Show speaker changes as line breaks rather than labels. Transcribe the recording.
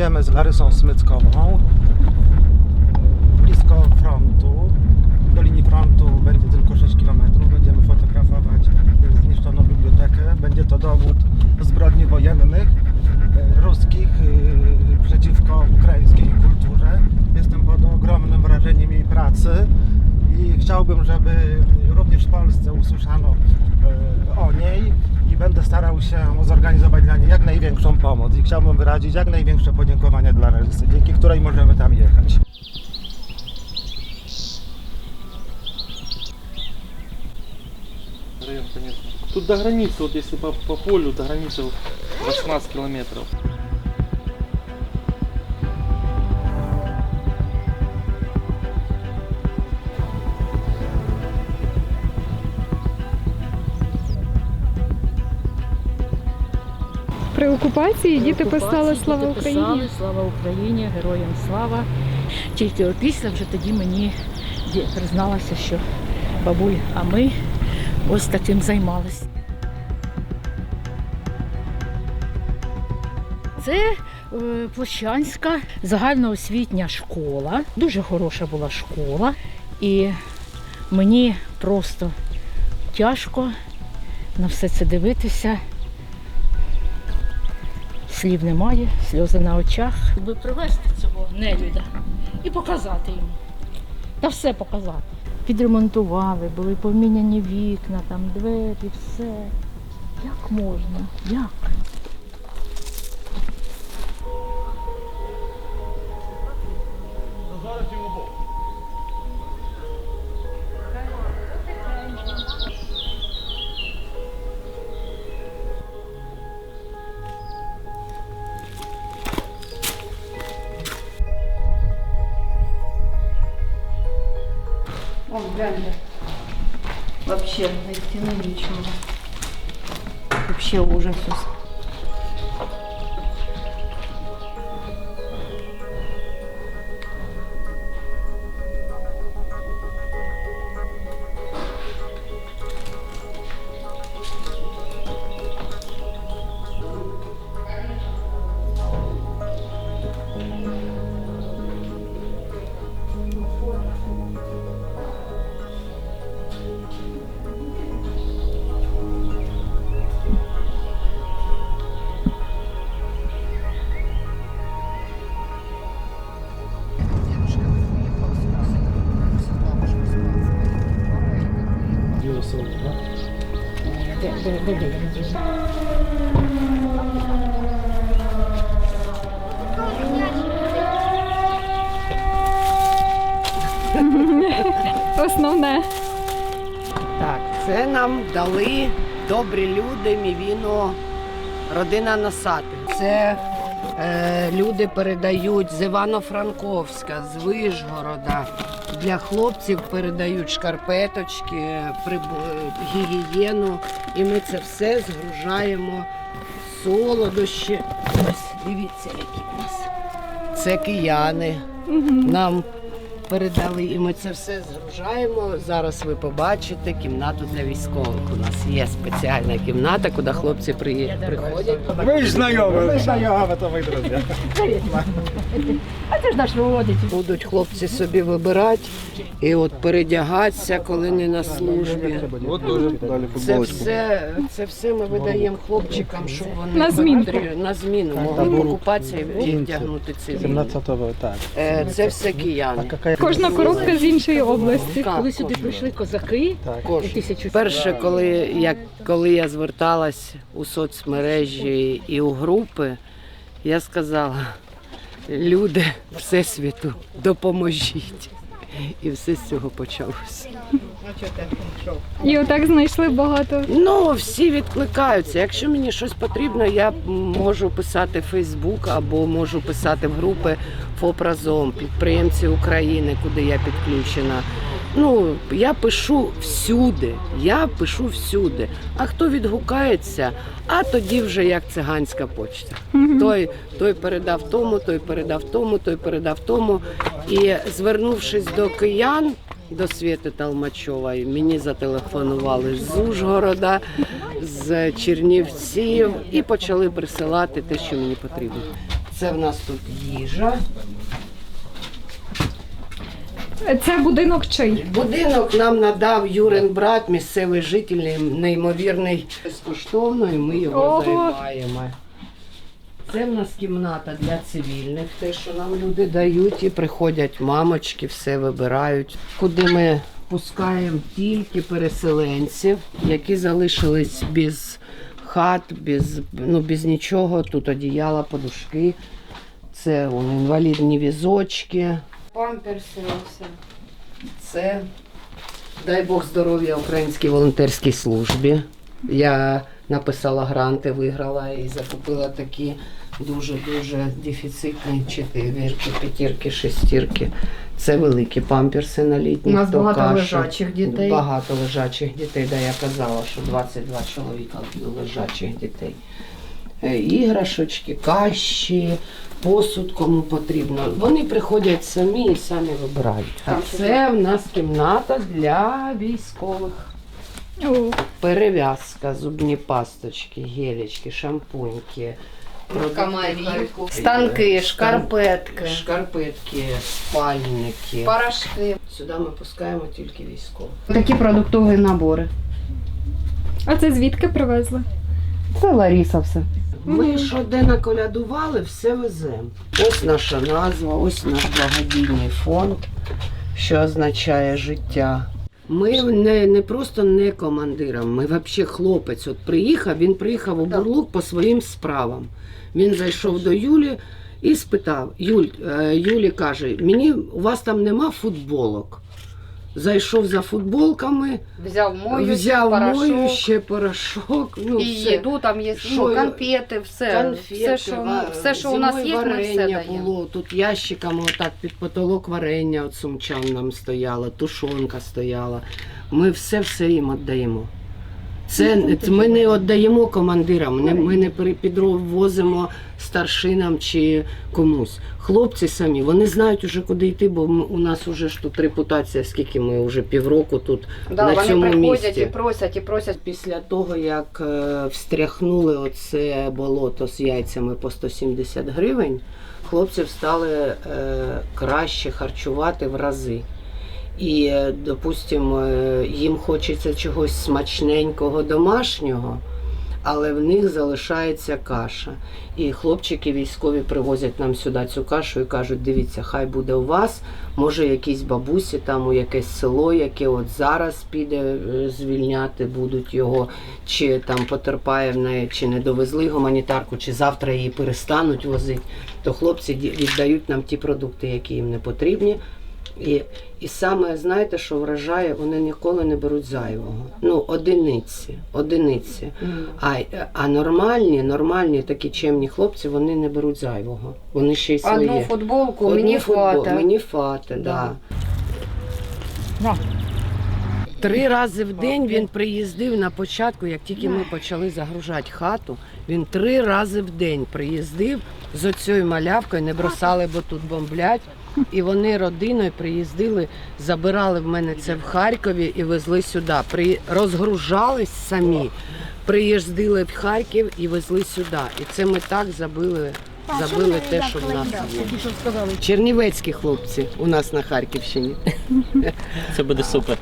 Jedziemy z Larysą Smyckową blisko frontu. Do linii frontu będzie tylko 6 km. Będziemy fotografować zniszczoną bibliotekę. Będzie to dowód zbrodni wojennych e, ruskich e, przeciwko ukraińskiej kulturze. Jestem pod ogromnym wrażeniem jej pracy i chciałbym, żeby również w Polsce usłyszano e, o niej będę starał się zorganizować dla niej jak największą pomoc i chciałbym wyrazić jak największe podziękowanie dla Larysy, dzięki której możemy tam jechać.
Район, конечно. Тут до границы, вот если по, по полю, до границы 18 километров.
При окупації діти
Окупації
писали
діти
Слава
писали,
Україні.
Слава Україні, героям слава. Тільки опісля вже тоді мені призналася, що бабуль, а ми ось таким займалися. Це е, Площанська загальноосвітня школа. Дуже хороша була школа. І мені просто тяжко на все це дивитися. Слів немає, сльози на очах. Щоб привезти цього нелюда і показати йому. Та все показати. Підремонтували, були поміняні вікна, там двері, все. Як можна? Як?
Гляньте. Вообще найти ну нічого. Вообще ужас.
Основне.
Так, це нам дали добрі люди, Мівіно, родина Насати. Це е, люди передають з Івано-Франковська, з Вишгорода. Для хлопців передають шкарпеточки, гігієну. І ми це все згружаємо в солодощі. Ось дивіться, які у нас. Це кияни. Нам передали, і ми це все згружаємо. Зараз ви побачите кімнату для військових. У нас є спеціальна кімната, куди хлопці при... приходять.
Ви ж знайомі, ви ж знайомі, то ви друзі.
А це ж наш виводить.
Будуть хлопці собі вибирати і от передягатися, коли не на службі.
От дуже
Це все, це все ми видаємо хлопчикам, щоб вони
На
потріб- на зміну могли покупатися і вдягнути цивільно.
17-го, так.
Е, Це все кияни.
Кожна коробка з іншої області.
Так,
Коли сюди прийшли козаки, тисячу
Перше, коли я, коли я зверталась у соцмережі і у групи, я сказала: люди Всесвіту, допоможіть. І все з цього почалося.
І отак знайшли багато.
Ну, всі відкликаються. Якщо мені щось потрібно, я можу писати в Фейсбук або можу писати в групи ФОП разом, підприємці України, куди я підключена. Ну, я пишу всюди. Я пишу всюди. А хто відгукається, а тоді вже як циганська почта. Той, той передав тому, той передав тому, той передав тому. І звернувшись до киян, до Світи Талмачової, мені зателефонували з Ужгорода, з Чернівців і почали присилати те, що мені потрібно. Це в нас тут їжа.
Це будинок чий?
Будинок нам надав Юрин брат, місцевий житель, неймовірний безкоштовно, і ми його
Ого.
займаємо. Це в нас кімната для цивільних, те, що нам люди дають, і приходять мамочки, все вибирають. Куди ми пускаємо тільки переселенців, які залишились без хат, без, ну, без нічого. Тут одіяла, подушки. Це вон, інвалідні візочки.
Памперси, все.
Це дай Бог здоров'я Українській волонтерській службі. Я написала гранти, виграла і закупила такі дуже-дуже дефіцитні четвірки, п'ятірки, шестірки. Це великі памперси на літні.
У нас багато
каші.
лежачих дітей.
Багато лежачих дітей, да, я казала, що 22 чоловіка лежачих дітей. Е, Іграшочки, каші, посуд кому потрібно. Вони приходять самі і самі вибирають. А це в нас кімната для військових.
О,
Перев'язка, зубні пасточки, гелечки, шампуньки, продукти
Станки, шкарпетки.
шкарпетки, спальники.
Порошки.
Сюди ми пускаємо тільки військових.
Такі продуктові набори.
а це звідки привезли?
Це Ларіса все.
Ми що де наколядували, все веземо. Ось наша назва, ось наш благодійний фонд, що означає життя. Ми не, не просто не командиром, ми взагалі хлопець. От приїхав, він приїхав у Бурлук по своїм справам. Він зайшов до Юлі і спитав: Юль, е, Юлі каже, мені у вас там нема футболок. Зайшов за футболками,
Взяв мою,
взяв
порошок.
мою ще порошок. Ну,
і
все.
їду там є,
Що
ну, конфети, все.
Конфети,
все, що,
ва-
все, що у нас є, ми все даємо.
було. Тут ящиками отак під потолок варення от сумчан нам стояло, тушонка стояла. Ми все все їм віддаємо. Це, ми не віддаємо командирам, не, ми не підвозимо старшинам чи комусь. Хлопці самі, вони знають уже куди йти, бо у нас уже ж тут репутація, скільки ми вже півроку тут
Да,
на
вони
цьому
приходять
місці.
і просять, і просять.
Після того, як е, встряхнули оце болото з яйцями по 170 гривень, хлопців стали е, краще харчувати в рази. І, е, допустимо, е, їм хочеться чогось смачненького домашнього, але в них залишається каша. І хлопчики військові привозять нам сюди цю кашу і кажуть: дивіться, хай буде у вас, може якісь бабусі там у якесь село, яке от зараз піде е, звільняти, будуть його, чи там потерпає в неї, чи не довезли гуманітарку, чи завтра її перестануть возити. То хлопці віддають нам ті продукти, які їм не потрібні. І, і саме знаєте, що вражає, вони ніколи не беруть зайвого. Ну, одиниці, одиниці. А, а нормальні, нормальні такі чемні хлопці, вони не беруть зайвого. Вони ще й своє.
Одну футболку,
Одну
мені
футбол-
хватить.
Мені фати, да.
Да.
Три рази в день він приїздив на початку, як тільки ми почали загружати хату. Він три рази в день приїздив з оцією малявкою, не бросали, бо тут бомблять. І вони родиною приїздили, забирали в мене це в Харкові і везли сюди. При... Розгружались самі, приїздили в Харків і везли сюди. І це ми так забили, забили те, що в нас є. Чернівецькі хлопці у нас на Харківщині.
Це буде супер.